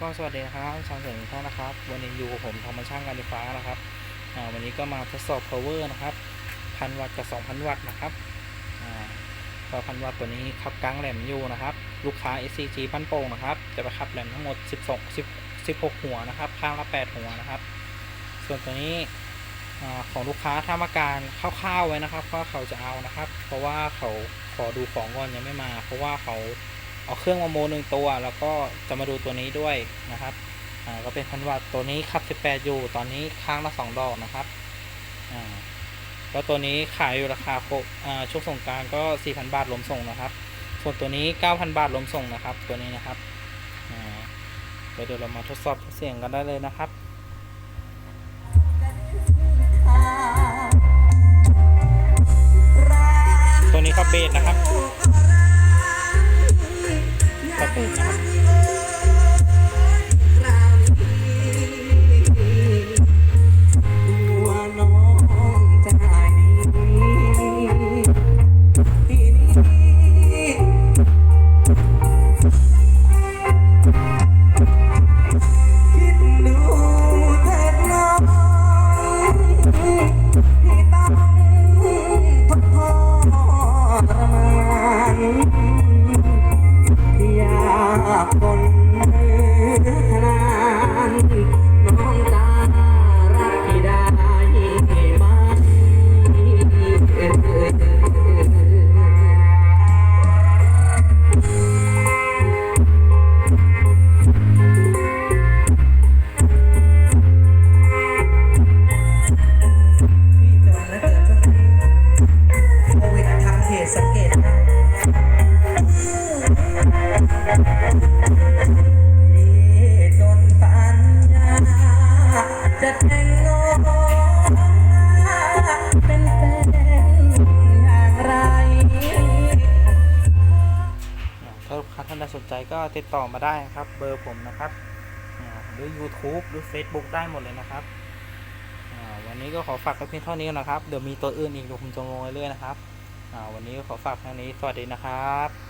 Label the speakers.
Speaker 1: ก็สวัสดีนะครับชาวเสียงทุกท่านนะครับ วันนี้อยู่กับผมทอมช่างการไฟฟ้านะครับอ่าวันนี้ก็มาทดสอบ power นะครับพันวัตต์กับ2,000 วัตต์นะครับอ่าก็พันวัตต์ตัวนี้ขับกลางแหลมอยู่นะครับ ลูกค้า SCG พันโป่งนะครับ จะไปขับแหลมทั้งหมด 12 10 16 หัวนะครับ ข้างละ 8 หัวนะครับ ส่วนตัวนี้ของลูกค้าทำอาการคร่าวๆไว้นะครับว่าเขาจะเอานะครับ เพราะว่าเขาขอดูของก่อนยังไม่มา เพราะว่าเขา เอาเครื่องมาโมหนึ่งตัว แล้วก็จะมาดูตัวนี้ด้วยนะครับอ่าก็เป็นพันวัตตัวนี้ขับ 18 อยู่ ตอนนี้ข้างละ2ดอกนะครับอ่าแล้วตัวนี้ขายอยู่ราคาโคอ่าช่วงสงการก็ 4,000 บาทรวมส่งนะครับ ส่วนตัวนี้ 9,000 บาทรวมส่งนะครับ ตัวนี้นะครับอ่าเดี๋ยวเดี๋ยวเรามาทดสอบเสียงกันได้เลยนะครับตัวนี้ครับเบสนะครับ
Speaker 2: ก็ติดต่อ
Speaker 1: มาได้ครับ เบอร์ผมนะครับหรือ YouTube หรือ Facebook ได้หมดเลยนะครับวันนี้ก็ขอฝากไว้เพียงเท่านี้นะครับ เดี๋ยวมีตัวอื่นอีกเดี๋ยวผมจะลงเรื่อยๆนะครับวันนี้ก็ขอฝากเท่านี้สวัสดีนะครับ